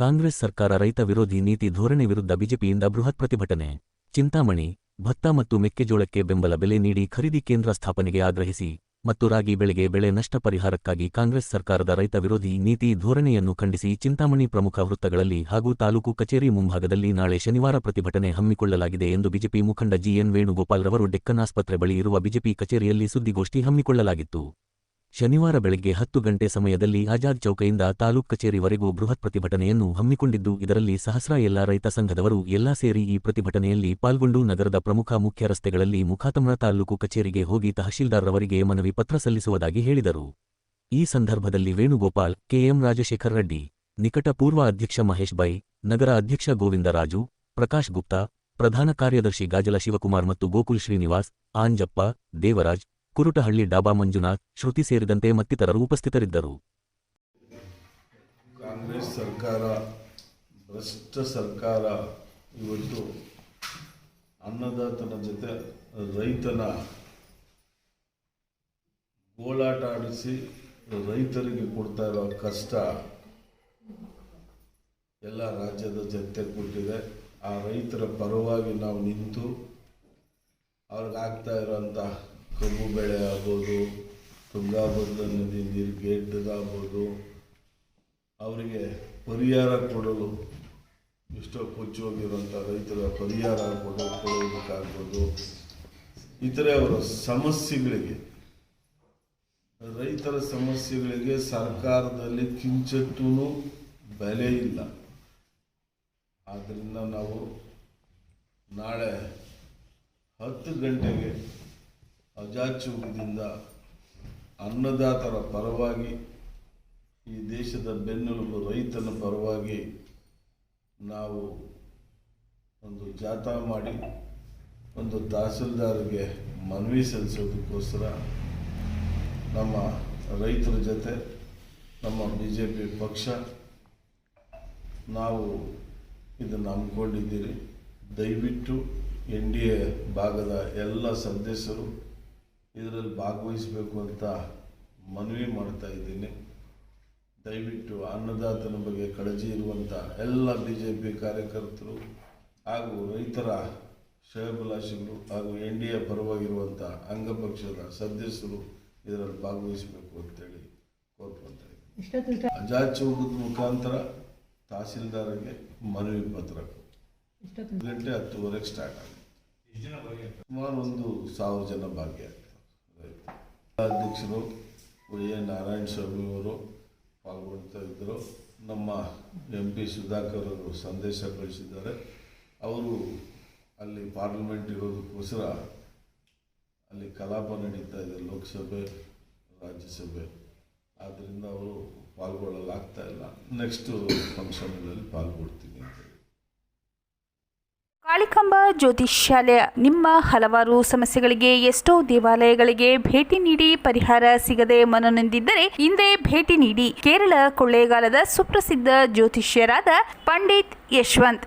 ಕಾಂಗ್ರೆಸ್ ಸರ್ಕಾರ ರೈತ ವಿರೋಧಿ ನೀತಿ ಧೋರಣೆ ವಿರುದ್ಧ ಬಿಜೆಪಿಯಿಂದ ಬೃಹತ್ ಪ್ರತಿಭಟನೆ. ಚಿಂತಾಮಣಿ, ಭತ್ತ ಮತ್ತು ಮೆಕ್ಕೆಜೋಳಕ್ಕೆ ಬೆಂಬಲ ಬೆಲೆ ನೀಡಿ ಖರೀದಿ ಕೇಂದ್ರ ಸ್ಥಾಪನೆಗೆ ಆಗ್ರಹಿಸಿ, ಮತ್ತು ರಾಗಿ ಬೆಳೆಗೆ ಬೆಳೆ ನಷ್ಟ ಪರಿಹಾರಕ್ಕಾಗಿ ಕಾಂಗ್ರೆಸ್ ಸರ್ಕಾರದ ರೈತ ವಿರೋಧಿ ನೀತಿ ಧೋರಣೆಯನ್ನು ಖಂಡಿಸಿ ಚಿಂತಾಮಣಿ ಪ್ರಮುಖ ವೃತ್ತಗಳಲ್ಲಿ ಹಾಗೂ ತಾಲೂಕು ಕಚೇರಿ ಮುಂಭಾಗದಲ್ಲಿ ನಾಳೆ ಶನಿವಾರ ಪ್ರತಿಭಟನೆ ಹಮ್ಮಿಕೊಳ್ಳಲಾಗಿದೆ ಎಂದು ಬಿಜೆಪಿ ಮುಖಂಡ ಜಿಎನ್ ವೇಣುಗೋಪಾಲ್ ರವರು ಡೆಕ್ಕನ್ ಆಸ್ಪತ್ರೆ ಬಳಿ ಇರುವ ಬಿಜೆಪಿ ಕಚೇರಿಯಲ್ಲಿ ಸುದ್ದಿಗೋಷ್ಠಿ ಹಮ್ಮಿಕೊಳ್ಳಲಾಗಿತ್ತು. ಶನಿವಾರ ಬೆಳಗ್ಗೆ ಹತ್ತು ಗಂಟೆ ಸಮಯದಲ್ಲಿ ಆಜಾದ್ ಚೌಕೆಯಿಂದ ತಾಲೂಕ್ ಕಚೇರಿವರೆಗೂ ಬೃಹತ್ ಪ್ರತಿಭಟನೆಯನ್ನು ಹಮ್ಮಿಕೊಂಡಿದ್ದು, ಇದರಲ್ಲಿ ಸಹಸ್ರ ಎಲ್ಲಾ ರೈತ ಸಂಘದವರು ಎಲ್ಲಾ ಸೇರಿ ಈ ಪ್ರತಿಭಟನೆಯಲ್ಲಿ ಪಾಲ್ಗೊಂಡು ನಗರದ ಪ್ರಮುಖ ಮುಖ್ಯ ರಸ್ತೆಗಳಲ್ಲಿ ಮುಖಾತಮ್ರ ತಾಲೂಕು ಕಚೇರಿಗೆ ಹೋಗಿ ತಹಶೀಲ್ದಾರ್ ರವರಿಗೆ ಮನವಿ ಪತ್ರ ಸಲ್ಲಿಸುವುದಾಗಿ ಹೇಳಿದರು. ಈ ಸಂದರ್ಭದಲ್ಲಿ ವೇಣುಗೋಪಾಲ್, ಕೆಎಂ ರಾಜಶೇಖರ್ ರೆಡ್ಡಿ, ನಿಕಟ ಪೂರ್ವ ಅಧ್ಯಕ್ಷ ಮಹೇಶ್ ಬೈ, ನಗರ ಅಧ್ಯಕ್ಷ ಗೋವಿಂದರಾಜು ಪ್ರಕಾಶ್ ಗುಪ್ತಾ, ಪ್ರಧಾನ ಕಾರ್ಯದರ್ಶಿ ಗಾಜಲ ಶಿವಕುಮಾರ್ ಮತ್ತು ಗೋಕುಲ್ ಶ್ರೀನಿವಾಸ್, ಆಂಜಪ್ಪ, ದೇವರಾಜ್ ಕುರುಟಹಳ್ಳಿ ಡಾಬಾ ಮಂಜುನಾಥ್, ಶ್ರುತಿ ಸೇರಿದಂತೆ ಮತ್ತಿತರರು ಉಪಸ್ಥಿತರಿದ್ದರು. ಕಾಂಗ್ರೆಸ್ ಸರ್ಕಾರ, ಭ್ರಷ್ಟ ಸರ್ಕಾರ, ಇವತ್ತು ಅನ್ನದಾತನ ಜೊತೆ ರೈತನ ಗೋಳಾಟ ಆಡಿಸಿ ರೈತರಿಗೆ ಕೊಡ್ತಾ ಇರೋ ಕಷ್ಟ ಎಲ್ಲ ರಾಜ್ಯದ ಜನತೆ ಕೊಟ್ಟಿದೆ. ಆ ರೈತರ ಪರವಾಗಿ ನಾವು ನಿಂತು ಅವ್ರಿಗೆ ಆಗ್ತಾ ಇರೋಂಥ ಕಬ್ಬು ಬೆಳೆ ಆಗ್ಬೋದು ತುಂಗಾಭದ್ರಾ ನದಿ ನೀರು ಗೇಟ್ಗಾಗ್ಬೋದು ಅವರಿಗೆ ಪರಿಹಾರ ಕೊಡಲು ಎಷ್ಟೋ ಕೊಚ್ಚೋಗಿರುವಂಥ ರೈತರ ಪರಿಹಾರ ಆಗ್ಬೋದು ಕೊಡೋದಕ್ಕಾಗ್ಬೋದು ಇತರೆ ಅವರ ಸಮಸ್ಯೆಗಳಿಗೆ, ರೈತರ ಸಮಸ್ಯೆಗಳಿಗೆ ಸರ್ಕಾರದಲ್ಲಿ ಕಿಂಚಟ್ಟೂ ಬೆಲೆ ಇಲ್ಲ. ಆದ್ದರಿಂದ ನಾವು ನಾಳೆ ಹತ್ತು ಗಂಟೆಗೆ ಅಜಾಚೂಕದಿಂದ ಅನ್ನದಾತರ ಪರವಾಗಿ ಈ ದೇಶದ ಬೆನ್ನೆಲುಬು ರೈತನ ಪರವಾಗಿ ನಾವು ಒಂದು ಜಾಥಾ ಮಾಡಿ, ಒಂದು ತಹಸೀಲ್ದಾರ್ಗೆ ಮನವಿ ಸಲ್ಲಿಸೋದಕ್ಕೋಸ್ಕರ ನಮ್ಮ ರೈತರ ಜೊತೆ, ನಮ್ಮ ಬಿ ಜೆ ಪಿ ಪಕ್ಷ ನಾವು ಇದನ್ನು ಹಮ್ಮಿಕೊಂಡಿದ್ದೀರಿ. ದಯವಿಟ್ಟು ಎನ್ ಡಿ ಎ ಭಾಗದ ಎಲ್ಲ ಸದಸ್ಯರು ಇದರಲ್ಲಿ ಭಾಗವಹಿಸಬೇಕು ಅಂತ ಮನವಿ ಮಾಡ್ತಾ ಇದ್ದೀನಿ. ದಯವಿಟ್ಟು ಅನ್ನದಾತನ ಬಗ್ಗೆ ಕಾಳಜಿ ಇರುವಂಥ ಎಲ್ಲ ಬಿ ಜೆ ಪಿ ಕಾರ್ಯಕರ್ತರು ಹಾಗೂ ರೈತರ ಶ್ರೇಯಭಿಲಾಷಿಗಳು ಹಾಗೂ ಎನ್ ಡಿ ಎ ಪರವಾಗಿರುವಂಥ ಅಂಗಪಕ್ಷದ ಸದಸ್ಯರು ಇದರಲ್ಲಿ ಭಾಗವಹಿಸಬೇಕು ಅಂತೇಳಿ ಕೋರ್ಕೊಳ್ತಾ ಇದ್ದೀನಿ. ಅಜಾದ್ ಚೌಕದ ಮುಖಾಂತರ ತಹಸೀಲ್ದಾರ್ಗೆ ಮನವಿ ಪತ್ರ. ಗಂಟೆ ಹತ್ತುವರೆಗೆ ಸ್ಟಾರ್ಟ್ ಆಗುತ್ತೆ. ಸುಮಾರು ಒಂದು ಸಾವಿರ ಜನ ಭಾಗಿಯಾಗ್ತಾರೆ ಅಧ್ಯಕ್ಷರು ಎ ನಾರಾಯಣ ಸ್ವಾಮಿ ಅವರು ಪಾಲ್ಗೊಳ್ತಾ ಇದ್ದರು. ನಮ್ಮ ಎಂ ಪಿ ಸುಧಾಕರ್ ಅವರು ಸಂದೇಶ ಕಳಿಸಿದ್ದಾರೆ. ಅವರು ಅಲ್ಲಿ ಪಾರ್ಲಿಮೆಂಟ್ ಇರೋದಕ್ಕೋಸ್ಕರ ಅಲ್ಲಿ ಕಲಾಪ ನಡೀತಾ ಇದೆ ಲೋಕಸಭೆ, ರಾಜ್ಯಸಭೆ. ಆದ್ದರಿಂದ ಅವರು ಪಾಲ್ಗೊಳ್ಳಲಾಗ್ತಾ ಇಲ್ಲ. ನೆಕ್ಸ್ಟು ಫಂಕ್ಷನ್ಗಳಲ್ಲಿ ಪಾಲ್ಗೊಳ್ತೀನಿ ಅಂತ ಹೇಳಿ ಕಾಳಿಕಾಂಬ ಜ್ಯೋತಿಷ್ಯಾಲಯ ನಿಮ್ಮ ಹಲವಾರು ಸಮಸ್ಯೆಗಳಿಗೆ ಎಷ್ಟೋ ದೇವಾಲಯಗಳಿಗೆ ಭೇಟಿ ನೀಡಿ ಪರಿಹಾರ ಸಿಗದೆ ಮನನೊಂದಿದ್ದರೆ ಹಿಂದೆ ಭೇಟಿ ನೀಡಿ. ಕೇರಳ ಕೊಳ್ಳೇಗಾಲದ ಸುಪ್ರಸಿದ್ಧ ಜ್ಯೋತಿಷ್ಯರಾದ ಪಂಡಿತ್ ಯಶವಂತ್.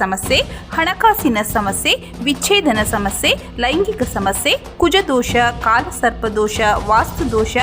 ಸಮಸ್ಯೆ, ಹಣಕಾಸಿನ ಸಮಸ್ಯೆ, ವಿಚ್ಛೇದನ ಸಮಸ್ಯೆ, ಲೈಂಗಿಕ ಸಮಸ್ಯೆ, ಕುಜದೋಷ ಕಾಲಸರ್ಪದೋಷ ವಾಸ್ತುದೋಷ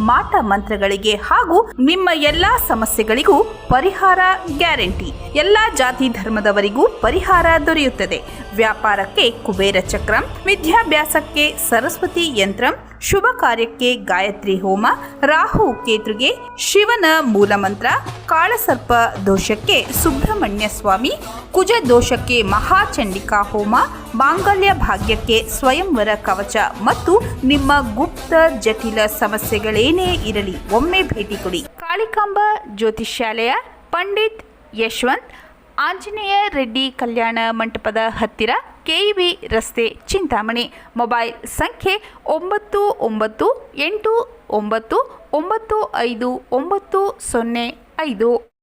ಮಾಟ ಮಂತ್ರಗಳಿಗೆ ಹಾಗೂ ನಿಮ್ಮ ಎಲ್ಲಾ ಸಮಸ್ಯೆಗಳಿಗೂ ಪರಿಹಾರ ಗ್ಯಾರಂಟಿ. ಎಲ್ಲ ಜಾತಿ ಧರ್ಮದವರಿಗೂ ಪರಿಹಾರ ದೊರೆಯುತ್ತದೆ. ವ್ಯಾಪಾರಕ್ಕೆ ಕುಬೇರ ಚಕ್ರಂ, ವಿದ್ಯಾಭ್ಯಾಸಕ್ಕೆ ಸರಸ್ವತಿ ಯಂತ್ರಂ, ಶುಭ ಕಾರ್ಯಕ್ಕೆ ಗಾಯತ್ರಿ ಹೋಮ, ರಾಹು ಕೇತುಗೆ ಶಿವನ ಮೂಲಮಂತ್ರ, ಕಾಳಸರ್ಪ ದೋಷಕ್ಕೆ ಸುಬ್ರಹ್ಮಣ್ಯ ಸ್ವಾಮಿ, ಕುಜ ದೋಷಕ್ಕೆ ಮಹಾಚಂಡಿಕಾ ಹೋಮ, ಮಾಂಗಲ್ಯ ಭಾಗ್ಯಕ್ಕೆ ಸ್ವಯಂವರ ಕವಚ ಮತ್ತು ನಿಮ್ಮ ಗುಪ್ತ ಜಟಿಲ ಸಮಸ್ಯೆಗಳೇನೇ ಇರಲಿ, ಒಮ್ಮೆ ಭೇಟಿ ಕೊಡಿ. ಕಾಳಿಕಾಂಬ ಜ್ಯೋತಿಷ್ಯಾಲಯ, ಪಂಡಿತ್ ಯಶವಂತ್ ಆಂಜನೇಯ ರೆಡ್ಡಿ ಕಲ್ಯಾಣ ಮಂಟಪದ ಹತ್ತಿರ ಕೆಇಬಿ ರಸ್ತೆ ಚಿಂತಾಮಣಿ. ಮೊಬೈಲ್ ಸಂಖ್ಯೆ ಒಂಬತ್ತು ಒಂಬತ್ತು ಎಂಟು ಒಂಬತ್ತು ಒಂಬತ್ತು ಐದು ಒಂಬತ್ತು ಸೊನ್ನೆ ಐದು.